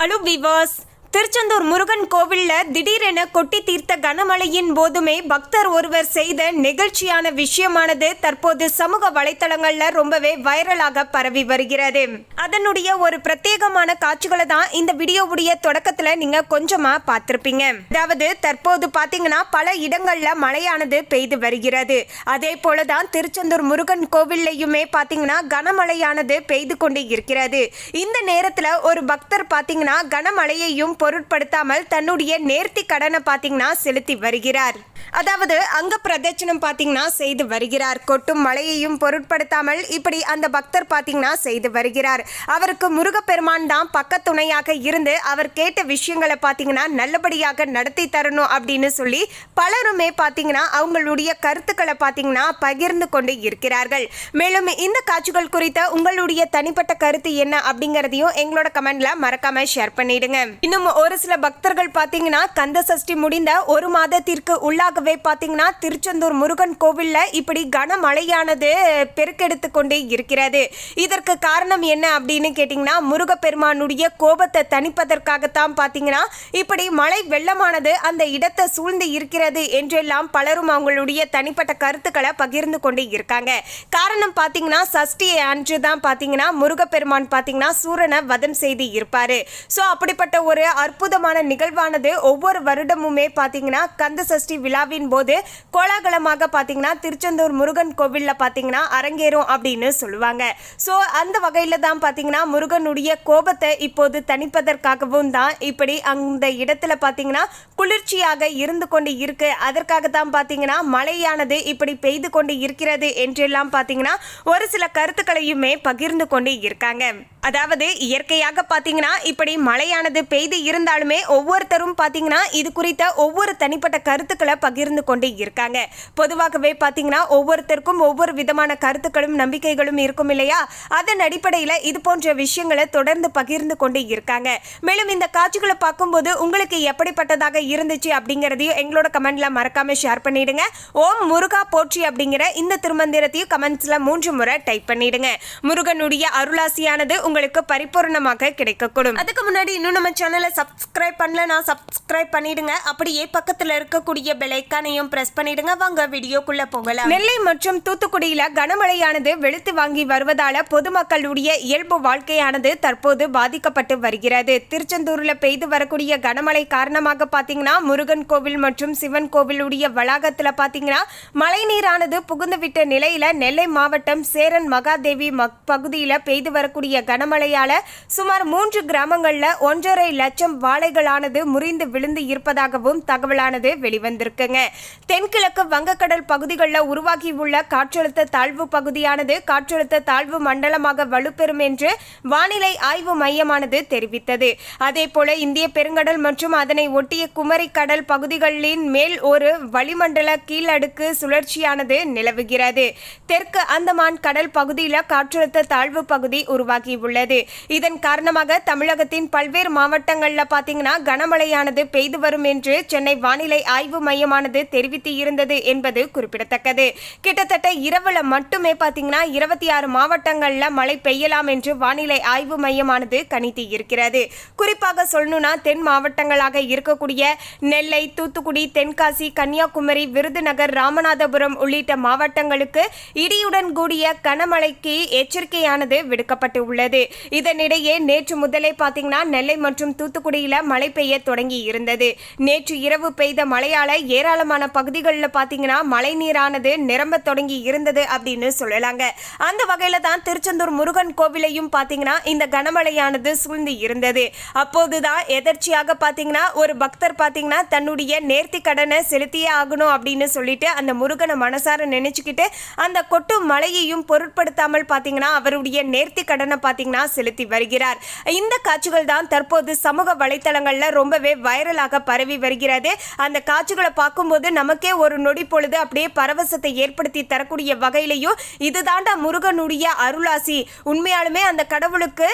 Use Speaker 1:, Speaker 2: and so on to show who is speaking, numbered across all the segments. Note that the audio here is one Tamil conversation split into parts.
Speaker 1: Hello vivos. திருச்செந்தூர் முருகன் கோவில்ல திடீரென கொட்டி தீர்த்த கனமழையின் போதுமே பக்தர் ஒருவர் செய்த நெகிழ்ச்சியான விஷயமானது தற்போது சமூக வலைத்தளங்கள்ல ரொம்பவே வைரலாக பரவி வருகிறது. அதனுடைய ஒரு பிரத்யேகமான காட்சிகளை தான் இந்த வீடியோவுடைய தொடக்கத்துல நீங்க கொஞ்சமா பார்த்திருப்பீங்க. அதாவது தற்போது பாத்தீங்கன்னா பல இடங்கள்ல மழையானது பெய்து வருகிறது. அதே போலதான் திருச்செந்தூர் முருகன் கோவில்லையுமே பாத்தீங்கன்னா கனமழையானது பெய்து கொண்டு இருக்கிறது. இந்த நேரத்துல ஒரு பக்தர் பாத்தீங்கன்னா கனமழையையும் பொருட்படுத்தாமல் தன்னுடைய நேர்த்தி கடனை பார்த்தீங்கன்னா செலுத்தி வருகிறார். அதாவது அங்க பிரதட்சணம் பார்த்தீங்கன்னா செய்து வருகிறார். கொட்டும் மழையையும் பொருட்படுத்தாமல் இப்படி அந்த பக்தர் பார்த்தீங்கன்னா செய்து வருகிறார். அவருக்கு முருகப்பெருமான் தான் பக்கத்துணையாக இருந்து அவர் கேட்ட விஷயங்களை பார்த்தீங்கன்னா நல்லபடியாக நடத்தி தரணும் அப்படின்னு சொல்லி பலருமே பார்த்தீங்கன்னா அவங்களுடைய கருத்துக்களை பார்த்தீங்கன்னா பகிர்ந்து கொண்டு இருக்கிறார்கள். மேலும் இந்த காட்சிகள் குறித்த உங்களுடைய தனிப்பட்ட கருத்து என்ன அப்படிங்கிறதையும் எங்களோட கமெண்ட்ல மறக்காம ஷேர் பண்ணிடுங்க. இன்னும் ஒரு சில பக்தர்கள் பார்த்தீங்கன்னா கந்த சஷ்டி முடிந்த ஒரு மாதத்திற்கு உள்ளாகவே பார்த்தீங்கன்னா திருச்செந்தூர் முருகன் கோவிலில் இப்படி கனமழையானது பெருக்கெடுத்து கொண்டே இருக்கிறது. இதற்கு காரணம் என்ன அப்படின்னு கேட்டிங்கன்னா முருகப்பெருமானுடைய கோபத்தை தணிப்பதற்காகத்தான் பார்த்தீங்கன்னா இப்படி மழை வெள்ளமானது அந்த இடத்தை சூழ்ந்து இருக்கிறது என்றெல்லாம் பலரும் அவங்களுடைய தனிப்பட்ட கருத்துக்களை பகிர்ந்து கொண்டே இருக்காங்க. காரணம் பார்த்தீங்கன்னா சஷ்டி அன்று தான் பார்த்தீங்கன்னா முருகப்பெருமான் பார்த்தீங்கன்னா சூரனை வதம் செய்து இருப்பார். ஸோ அப்படிப்பட்ட ஒரு அற்புதமான நிகழ்வானது. ஒவ்வொரு வருடமுமே பார்த்தீங்கன்னா கந்த சஷ்டி விழாவின் போது கோலாகலமாக பார்த்தீங்கன்னா திருச்செந்தூர் முருகன் கோவிலில் பார்த்தீங்கன்னா அரங்கேறும் அப்படின்னு சொல்லுவாங்க. ஸோ அந்த வகையில் தான் பார்த்தீங்கன்னா முருகனுடைய கோபத்தை இப்போது தணிப்பதற்காகவும் தான் இப்படி அந்த இடத்துல பார்த்தீங்கன்னா குளிர்ச்சியாக இருந்து கொண்டு இருக்கு. அதற்காக தான் பார்த்தீங்கன்னா மழையானது இப்படி பெய்து கொண்டு இருக்கிறது என்றெல்லாம் பார்த்தீங்கன்னா ஒரு சில கருத்துக்களையுமே பகிர்ந்து கொண்டு இருக்காங்க. அதாவது இயற்கையாக பார்த்தீங்கன்னா இப்படி மழையானது பெய்து இருந்தாலுமே ஒவ்வொருத்தரும் பார்த்தீங்கன்னா இது குறித்த ஒவ்வொரு தனிப்பட்ட கருத்துக்களை பகிர்ந்து கொண்டே இருக்காங்க. பொதுவாகவே பார்த்தீங்கன்னா ஒவ்வொருத்தருக்கும் ஒவ்வொரு விதமான கருத்துக்களும் நம்பிக்கைகளும் இருக்கும் இல்லையா? அதன் அடிப்படையில் இது போன்ற விஷயங்களை தொடர்ந்து பகிர்ந்து கொண்டே இருக்காங்க. மேலும் இந்த காட்சிகளை பார்க்கும்போது உங்களுக்கு எப்படிப்பட்டதாக இருந்துச்சு அப்படிங்கிறதையும் எங்களோட கமெண்ட்ல மறக்காம ஷேர் பண்ணிடுங்க. ஓம் முருகா போற்றி அப்படிங்கிற இந்த திருமந்திரத்தையும் கமெண்ட்ஸ்ல மூன்று முறை டைப் பண்ணிடுங்க. முருகனுடைய அருளாசியானது உங்களுக்கு பரிபூர்ணமாக கிடைக்கக்கூடும். அதுக்கு முன்னாடி இன்னும் நம்ம சேனலை சப்ஸ்கிரைப் பண்ணலனா சப்ஸ்கிரைப் பண்ணிடுங்க. அப்படியே பக்கத்தில் இருக்கக்கூடிய பெலைக்கானையும் ப்ரெஸ் பண்ணிடுங்க. வாங்க வீடியோக்குள்ள போகலாம். நெல்லை மற்றும் தூத்துக்குடியில கனமழையானது வெளுத்து வாங்கி வருவதால பொதுமக்களுடைய இயல்பு வாழ்க்கையானது தற்போது பாதிக்கப்பட்டு வருகிறது. திருச்செந்தூர்ல பெய்து வரக்கூடிய கனமழை காரணமாக பார்த்தீங்கன்னா முருகன் கோவில் மற்றும் சிவன் கோவிலுடைய வளாகத்தில் பார்த்தீங்கன்னா மழைநீரானது புகுந்துவிட்ட புகுந்து நிலையில நெல்லை மாவட்டம் சேரன் மகாதேவி மக் பகுதியில் பெய்து வரக்கூடிய கனமழையால சுமார் மூன்று கிராமங்களில் ஒன்றரை லட்சம் வாழைகளானது முறிந்து விழுந்து இருப்பதாகவும் தகவலானது வெளிவந்திருக்குங்க. தென்கிழக்கு வங்கக்கடல் பகுதிகளில் உருவாகியுள்ள காற்றழுத்த தாழ்வு பகுதியானது காற்றழுத்த தாழ்வு மண்டலமாக வலுப்பெறும் என்று வானிலை ஆய்வு மையமானது தெரிவித்தது. அதே போல இந்திய பெருங்கடல் மற்றும் அதனை ஒட்டிய குமரி கடல் பகுதிகளின் மேல் ஒரு வளிமண்டல கீழடுக்கு சுழற்சியானது நிலவுகிறது. தெற்கு அந்தமான் கடல் பகுதியில் காற்றழுத்த தாழ்வு பகுதி உருவாகியுள்ளது. இதன் காரணமாக தமிழகத்தின் பல்வேறு மாவட்டங்களில் பார்த்தீங்கன்னா கனமழையானது பெய்து வரும் என்று சென்னை வானிலை ஆய்வு மையமானது தெரிவித்து இருந்தது என்பது குறிப்பிடத்தக்கது. கிட்டத்தட்ட இரவுல மட்டுமே பார்த்தீங்கன்னா இருபத்தி ஆறு மாவட்டங்களில் மழை பெய்யலாம் என்று வானிலை ஆய்வு மையமானது கணித்து இருக்கிறது குறிப்பாக சொல்லணும்னா தென் மாவட்டங்களாக இருக்கக்கூடிய நெல்லை தூத்துக்குடி தென்காசி கன்னியாகுமரி விருதுநகர் ராமநாதபுரம் உள்ளிட்ட மாவட்டங்களுக்கு இடியுடன் கூடிய கனமழைக்கு எச்சரிக்கையானது விடுக்கப்பட்டு உள்ளது இதனிடையே நேற்று முதலே பார்த்தீங்கன்னா நெல்லை மற்றும் தூத்துக்குடியில் மழை பெய்ய தொடங்கி இருந்தது. நேற்று இரவு பெய்த மழையால ஏராளமான பகுதிகளில் பார்த்தீங்கன்னா மழை நீரானது நிரம்ப தொடங்கி இருந்தது அப்படின்னு சொல்லலாங்க. அந்த வகையில தான் திருச்செந்தூர் முருகன் கோவிலையும் பார்த்தீங்கன்னா இந்த கனமழையானது சூழ்ந்து இருந்தது. அப்போதுதான் எதர்ச்சியாக பார்த்தீங்கன்னா ஒரு பக்தர் பார்த்தீங்கன்னா தன்னுடைய நேர்த்தி கடனை செலுத்தியே ஆகணும் அப்படின்னு சொல்லிட்டு அந்த முருகனை மனசார நினைச்சுக்கிட்டு அந்த கொட்டு மழையையும் பொருட்படுத்தாமல் பார்த்தீங்கன்னா அவருடைய நேர்த்தி கடனை பார்த்தீங்கன்னா செலுத்தி வருகிறார். இந்த காட்சிகள் தான் தற்போது சமூக வலைத்தளங்கள்ல ரொம்பவே வைரலாக பரவி வருகிறது. அந்த காட்சிகளை பார்க்கும்போது நமக்கே ஒரு நொடி பொழுது அப்படியே பரவசத்தை ஏற்படுத்தி தரக்கூடிய வகையிலையும் இதுதாண்டா முருகனுடைய அருளாசி. உண்மையாலுமே அந்த கடவுளுக்கு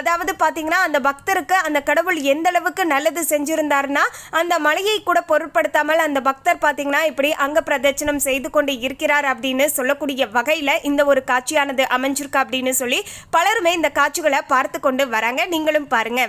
Speaker 1: அதாவது பார்த்தீங்கன்னா அந்த பக்தருக்கு அந்த கடவுள் எந்த அளவுக்கு நல்லது செஞ்சிருந்தாருன்னா அந்த மலையை கூட பொருட்படுத்தாமல் அந்த பக்தர் பார்த்தீங்கன்னா இப்படி அங்க பிரதட்சணம் செய்து கொண்டு இருக்கிறார் அப்படின்னு சொல்லக்கூடிய வகையில் இந்த ஒரு காட்சியானது அமைஞ்சிருக்கு அப்படின்னு சொல்லி பலருமே இந்த காட்சிகளை பார்த்து கொண்டு வராங்க. நீங்களும் பாருங்க.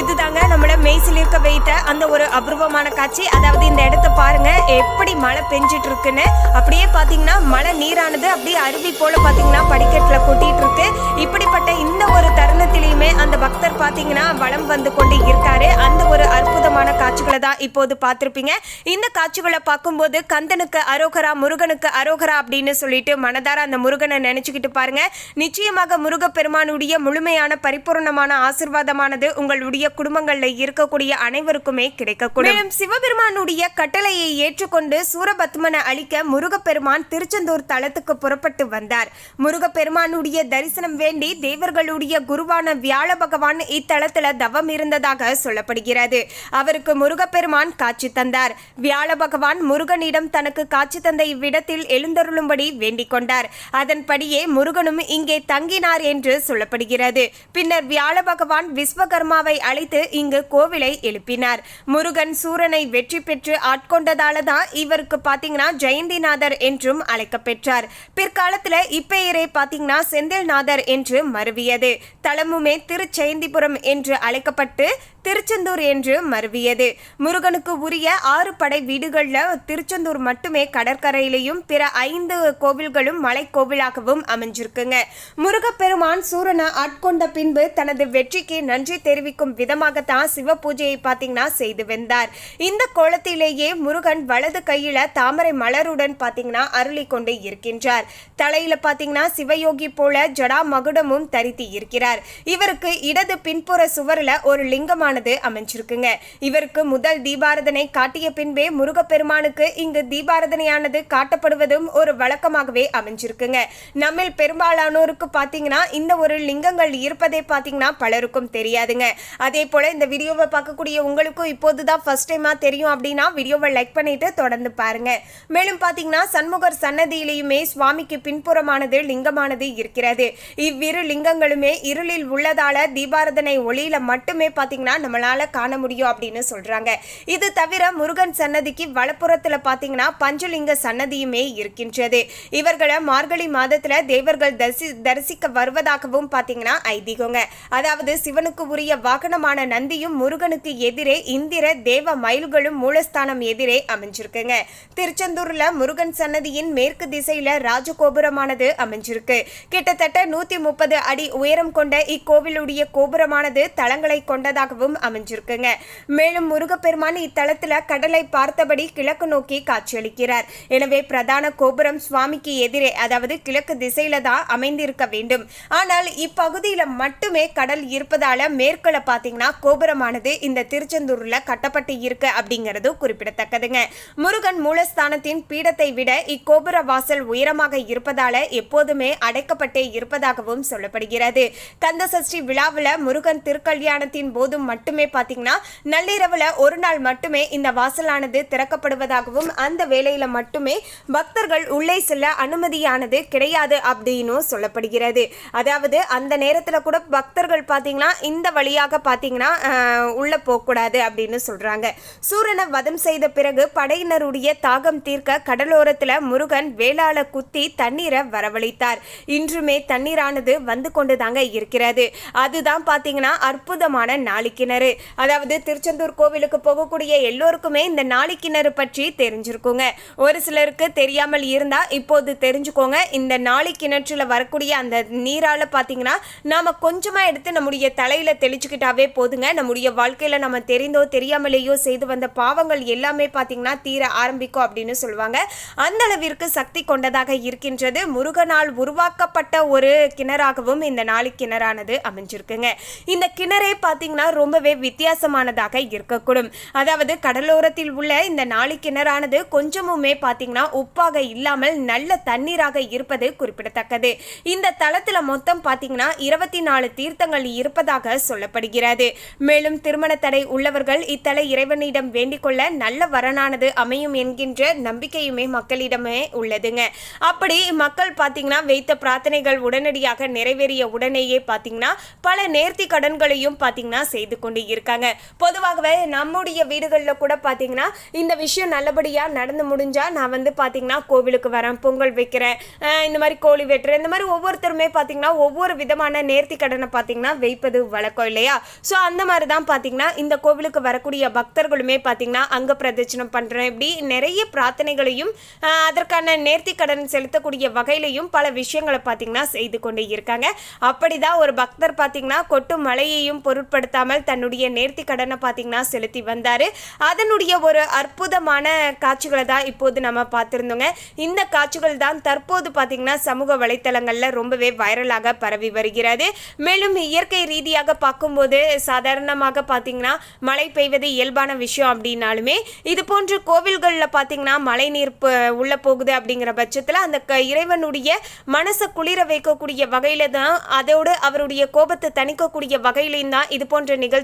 Speaker 1: இதுதாங்க நம்மள மெய்சிலிருக்க வைத்த அந்த ஒரு அபூர்வமான காட்சி. அதாவது இந்த இடத்த பாருங்க எப்படி மழை பெஞ்சிட்டு இருக்குன்னு அப்படியே பாத்தீங்கன்னா மழை நீரானது அப்படியே அருவி போல பாத்தீங்கன்னா படிக்கட்டுல கொட்டிட்டு இருக்கு இப்படிப்பட்ட இந்த ஒரு தருணத்திலையுமே அந்த பக்தர் பாத்தீங்கன்னா வளம் வந்து கொண்டு இருக்காரு. அந்த ஒரு அற்புதமான காட்சிகளை தான் இப்போது பார்த்துருப்பீங்க இந்த காட்சிகளை பார்க்கும்போது கந்தனுக்கு அரோகரா முருகனுக்கு அரோகரா அப்படின்னு சொல்லிட்டு மனதார அந்த முருகனை நினைச்சுக்கிட்டு பாருங்க. நிச்சயமாக முருகப்பெருமானுடைய முழுமையான பரிபூர்ணமான ஆசிர்வாதமானது உங்களுடைய குடும்பங்கள்ல இருக்கக்கூடிய அனைவருக்குமே கிடைக்கக்கூடும். மேலும் சிவபெருமானுடைய கட்டளையை ஏற்றுக்கொண்டு சூரபத்மனை அழிக்க முருகப்பெருமான் திருச்செந்தூர் தளத்துக்கு புறப்பட்டு வந்தார். முருகப்பெருமானுடைய தரிசனம் வேண்டி தேவர்களுடைய குருவான வியாழ பகவான் இத்தலத்துல தவம் இருந்ததாக சொல்லப்படுகிறது. அவருக்கு முருகப்பெருமான் காட்சி தந்தார். வியாழ பகவான் முருகனிடம் தனக்கு காட்சி தந்த இவ்விடத்தில் எழுந்தருளும்படி வேண்டிக் கொண்டார். அதன்படியே முருகனும் இங்கே தங்கினார் என்று சொல்லப்படுகிறது. பின்னர் வியாழ பகவான் விஸ்வகர்மாவை அழைத்து இங்கு கோவிலை எழுப்பினார். முருகன் சூரனை வெற்றி பெற்று ஆட்கொண்டதால தான் இவருக்கு பாத்தீங்கன்னா ஜெயந்திநாதர் என்றும் அழைக்கப்பெற்றார். பிற்காலத்தில் இப்பெயரே பாத்தீங்கன்னா செந்தில்நாதர் என்று மருவியது. தலமுமே திருச்செயந்திபுரம் என்று அழைக்கப்பட்டு திருச்செந்தூர் என்று மருவியது. முருகனுக்கு உரிய ஆறு படை வீடுகள்ல திருச்செந்தூர் மட்டுமே கடற்கரையிலையும் பிற ஐந்து கோவில்களும் மலைக்கோவிலாகவும் அமைஞ்சிருக்குங்க. முருகப்பெருமான் சூரனை ஆட்கொண்ட பின்பு தனது வெற்றிக்கு நன்றி தெரிவிக்கும் விதமாகத்தான் சிவ பூஜையை பார்த்தீங்கன்னா செய்து வந்தார். இந்த கோலத்திலேயே முருகன் வலது கையில தாமரை மலருடன் பார்த்தீங்கன்னா அருளி கொண்டு இருக்கின்றார். தலையில பார்த்தீங்கன்னா சிவயோகி போல ஜடா மகுடமும் தரித்து இருக்கிறார். இவருக்கு இடது பின்புற சுவரில் ஒரு லிங்கமான லிங்கமானது அமைஞ்சிருக்குங்க. இவருக்கு முதல் தீபாரதனை காட்டிய பின்பே முருகப்பெருமானுக்கு இங்கு தீபாரதனையானது காட்டப்படுவதும் ஒரு வழக்கமாகவே அமைஞ்சிருக்குங்க. நம்மில் பெரும்பாலானோருக்கு பார்த்தீங்கன்னா இந்த ஒரு லிங்கங்கள் இருப்பதை பார்த்தீங்கன்னா பலருக்கும் தெரியாதுங்க. அதே போல இந்த வீடியோவை பார்க்கக்கூடிய உங்களுக்கும் இப்போது தான் ஃபர்ஸ்ட் டைமாக தெரியும் அப்படின்னா வீடியோவை லைக் பண்ணிட்டு தொடர்ந்து பாருங்க. மேலும் பார்த்தீங்கன்னா சண்முகர் சன்னதியிலையுமே சுவாமிக்கு பின்புறமானது லிங்கமானது இருக்கிறது. இவ்விரு லிங்கங்களுமே இருளில் உள்ளதால தீபாரதனை ஒளியில மட்டுமே பார்த்தீங்கன்னா நம்மளால காண முடியும் அப்படின்னு சொல்றாங்க. இது தவிர முருகன் சன்னதிக்கு வலப்புறத்தில் பார்த்தீங்கன்னா பஞ்சலிங்க சன்னதியுமே இருக்கின்றது. இவர்களை மார்கழி மாதத்துல தேவர்கள் தரிசி தரிசிக்க வருவதாகவும் பார்த்தீங்கன்னா ஐதீகங்க. அதாவது சிவனுக்கு உரிய வாகனமான நந்தியும் முருகனுக்கு எதிரே இந்திர தேவ மயில்களும் மூலஸ்தானம் எதிரே அமைஞ்சிருக்குங்க. திருச்செந்தூர்ல முருகன் சன்னதியின் மேற்கு திசையில ராஜகோபுரமானது அமைஞ்சிருக்கு. கிட்டத்தட்ட நூத்தி முப்பது அடி உயரம் கொண்ட இக்கோவிலுடைய கோபுரமானது தளங்களை கொண்டதாகவும் அமைஞ்சிருக்குங்க. மேலும் முருகப்பெருமான் இத்தலத்துல கடலை பார்த்தபடி கிழக்கு நோக்கி காட்சியளிக்கிறார். எனவே பிரதான கோபுரம் சுவாமிக்கு எதிரே அதாவது கிழக்கு திசையில தான் அமைந்திருக்க வேண்டும். ஆனால் இப்பகுதியில மட்டுமே கடல் இருப்பதால மேற்குல பாத்தீங்கன்னா கோபுரமானது இந்த திருச்செந்தூர்ல கட்டப்பட்டு இருக்கு அப்படிங்கிறது குறிப்பிடத்தக்கதுங்க. முருகன் மூலஸ்தானத்தின் பீடத்தை விட இக்கோபுர வாசல் உயரமாக இருப்பதால எப்போதுமே அடைக்கப்பட்டே இருப்பதாகவும் சொல்லப்படுகிறது. கந்தசஷ்டி விழாவில் முருகன் திருக்கல்யாணத்தின் போதும் மட்டும் மட்டுமே பார்த்தீங்கன்னா நள்ளிரவில் ஒரு நாள் மட்டுமே இந்த வாசலானது திறக்கப்படுவதாகவும் அந்த வேளையில் மட்டுமே பக்தர்கள் உள்ளே செல்ல அனுமதியானது கிடையாது அப்படின்னு சொல்லப்படுகிறது. அதாவது அந்த நேரத்தில் கூட பக்தர்கள் பார்த்தீங்கன்னா இந்த வழியாக பார்த்தீங்கன்னா உள்ளே உள்ள போகக்கூடாது அப்படின்னு சொல்கிறாங்க சூரனை வதம் செய்த பிறகு படையினருடைய தாகம் தீர்க்க கடலோரத்தில் முருகன் வேளாள குத்தி தண்ணீரை வரவழைத்தார். இன்றுமே தண்ணீரானது வந்து கொண்டு தாங்க இருக்கிறது. அதுதான் பார்த்தீங்கன்னா அற்புதமான நாளிக்கிணறு அதாவது திருச்செந்தூர் கோவிலுக்கு போகக்கூடிய எல்லோருக்குமே இந்த நாளிக்கிணறு பற்றி தெரிஞ்சிருக்குங்க. ஒரு சிலருக்கு தெரியாமல் இருந்தால் இப்போது தெரிஞ்சுக்கோங்க. இந்த நாளி கிணற்றில் வரக்கூடிய அந்த நீரால் பார்த்தீங்கன்னா நாம் கொஞ்சமாக எடுத்து நம்முடைய தலையில் தெளிச்சுக்கிட்டாவே போதுங்க. நம்முடைய வாழ்க்கையில் நம்ம தெரிந்தோ தெரியாமலேயோ செய்து வந்த பாவங்கள் எல்லாமே பார்த்தீங்கன்னா தீர ஆரம்பிக்கும் அப்படின்னு சொல்லுவாங்க. அந்த அளவிற்கு சக்தி கொண்டதாக இருக்கின்றது. முருகனால் உருவாக்கப்பட்ட ஒரு கிணறாகவும் இந்த நாளி கிணறானது அமைஞ்சிருக்குங்க. இந்த கிணறே பார்த்தீங்கன்னா ரொம்ப ரொம்பவே வித்தியாசமானதாக இருக்கக்கூடும். அதாவது கடலோரத்தில் உள்ள இந்த நாளி கிணறானது கொஞ்சமுமே பார்த்தீங்கன்னா உப்பாக இல்லாமல் நல்ல தண்ணீராக இருப்பது குறிப்பிடத்தக்கது. இந்த தளத்தில் மொத்தம் பார்த்தீங்கன்னா இருபத்தி நாலு தீர்த்தங்கள் இருப்பதாக சொல்லப்படுகிறது. மேலும் திருமண தடை உள்ளவர்கள் இத்தல இறைவனிடம் வேண்டிக் கொள்ள நல்ல வரனானது அமையும் என்கின்ற நம்பிக்கையுமே மக்களிடமே உள்ளதுங்க. அப்படி மக்கள் பார்த்தீங்கன்னா வைத்த பிரார்த்தனைகள் உடனடியாக நிறைவேறிய உடனேயே பார்த்தீங்கன்னா பல நேர்த்தி கடன்களையும் பார்த்தீங்கன்னா செய்து கொண்டு இருக்காங்க. பொதுவாகவே நம்முடைய வீடுகளில் கூட பார்த்தீங்கன்னா இந்த விஷயம் நல்லபடியாக நடந்து முடிஞ்சா நான் வந்து பார்த்தீங்கன்னா கோவிலுக்கு வரேன் பொங்கல் வைக்கிறேன் இந்த மாதிரி கோழி வெட்டுறேன் இந்த மாதிரி ஒவ்வொருத்தருமே பார்த்தீங்கன்னா ஒவ்வொரு விதமான நேர்த்தி கடனை பார்த்தீங்கன்னா வைப்பது வழக்கம் இல்லையா? ஸோ அந்த மாதிரி தான் பார்த்தீங்கன்னா இந்த கோவிலுக்கு வரக்கூடிய பக்தர்களுமே பார்த்தீங்கன்னா அங்க பிரதட்சணம் பண்ணுறேன் இப்படி நிறைய பிரார்த்தனைகளையும் அதற்கான நேர்த்தி கடன் செலுத்தக்கூடிய வகையிலையும் பல விஷயங்களை பார்த்தீங்கன்னா செய்து கொண்டு இருக்காங்க. அப்படிதான் ஒரு பக்தர் பார்த்தீங்கன்னா கொட்டு மழையையும் பொருட்படுத்தாமல் தன்னுடைய நேர்த்தி கடனை பார்த்தீங்கன்னா செலுத்தி வந்தார். அதனுடைய ஒரு அற்புதமான காட்சிகளை தான் இப்போது நம்ம பார்த்துருந்தோங்க. இந்த காட்சிகள் தான் தற்போது பார்த்தீங்கன்னா சமூக வலைத்தளங்களில் ரொம்பவே வைரலாக பரவி வருகிறது. மேலும் இயற்கை ரீதியாக பார்க்கும்போது சாதாரணமாக பார்த்தீங்கன்னா மழை பெய்வது இயல்பான விஷயம் அப்படின்னாலுமே இது போன்ற கோவில்களில் பார்த்தீங்கன்னா மழை நீர் உள்ளே உள்ள போகுது அப்படிங்கிற பட்சத்தில் அந்த க இறைவனுடைய மனசை குளிர வைக்கக்கூடிய வகையில் தான் அதோடு அவருடைய கோபத்தை தணிக்கக்கூடிய வகையிலையும் தான் இது போன்ற நிகழ்ச்சி